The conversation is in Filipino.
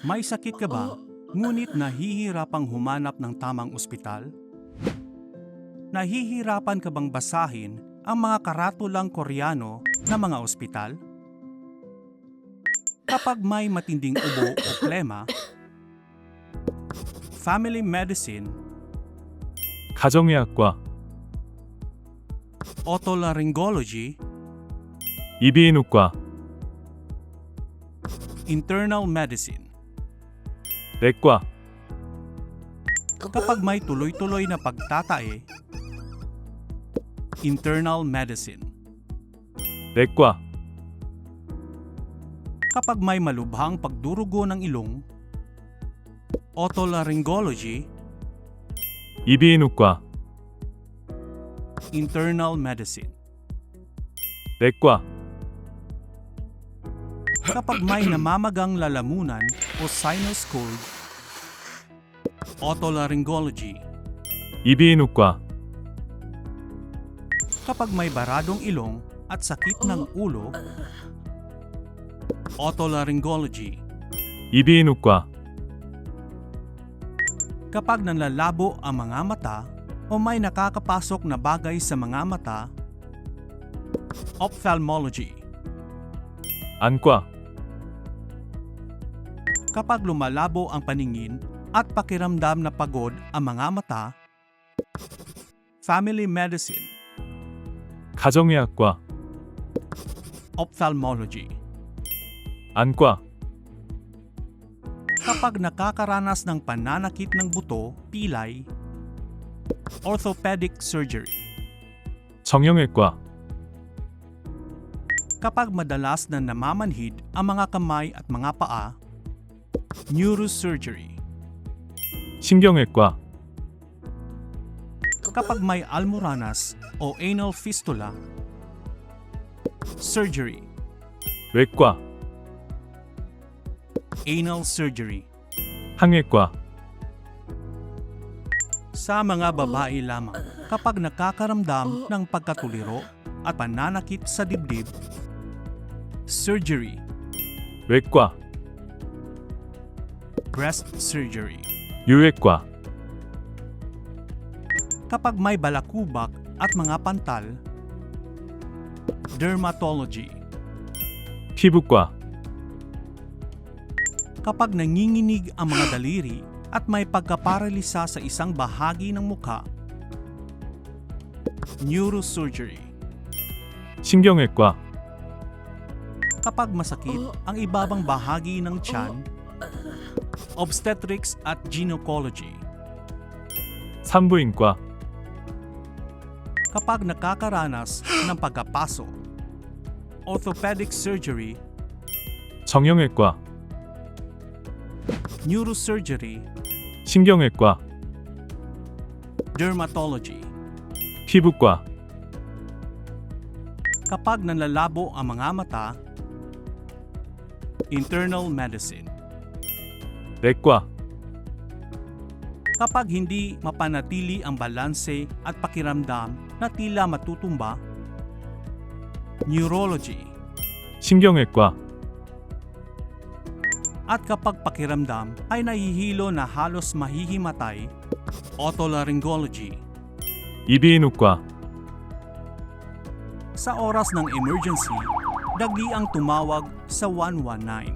May sakit ka ba, ngunit nahihirapang humanap ng tamang ospital? Nahihirapan ka bang basahin ang mga karatulang koreano na mga ospital? Kapag may matinding ubo o plema, family medicine, 가정의학과, otolaryngology, 이비인후과, Internal Medicine. Tekwa Kapag may tuloy-tuloy na pagtatae, Internal Medicine. Tekwa Kapag may malubhang pagdurugo ng ilong, Otolaryngology. Ibinukwa Internal Medicine. Tekwa kapag may namamagang lalamunan o sinus cold. Otolaryngology Ibiinugkwa Kapag may baradong ilong at sakit ng ulo. Otolaryngology Ibiinugkwa Kapag nanlalabo ang mga mata o may nakakapasok na bagay sa mga mata. Ophthalmology Ankwa kapag lumalabo ang paningin at pakiramdam na pagod ang mga mata, family medicine, 가정의학과, ophthalmology, 안과, kapag nakakaranas ng pananakit ng buto, pilay, orthopedic surgery, 정형외과, kapag madalas na namamanhid ang mga kamay at mga paa, neurosurgery, 신경외과, kapag may almoranas o anal fistula, surgery, 외과, anal surgery, 항외과, sa mga babae lamang kapag nakakaramdam ng pagkatuliro at pananakit sa dibdib, surgery, 외과, breast surgery, 유외과, kapag may balakubak at mga pantal, dermatology, 피부과, kapag nanginginig ang mga daliri at may pagkaparalisa sa isang bahagi ng muka, neurosurgery, 신경외과, kapag masakit ang ibabang bahagi ng tiyan, obstetrics at gynecology, 산부인과, kapag nakakaranas ng pagkapaso, orthopedic surgery, 정형외과, neurosurgery, 신경외과, dermatology, 피부과, kapag nanlalabo ang mga mata, internal medicine, 내과, kapag hindi mapanatili ang balanse at pakiramdam na tila matutumba, neurology, 신경외과, at kapag pakiramdam ay nahihilo na halos mahihimatay, otolaryngology. 이비인후과, Sa oras ng emergency, dagdi ang tumawag sa 119.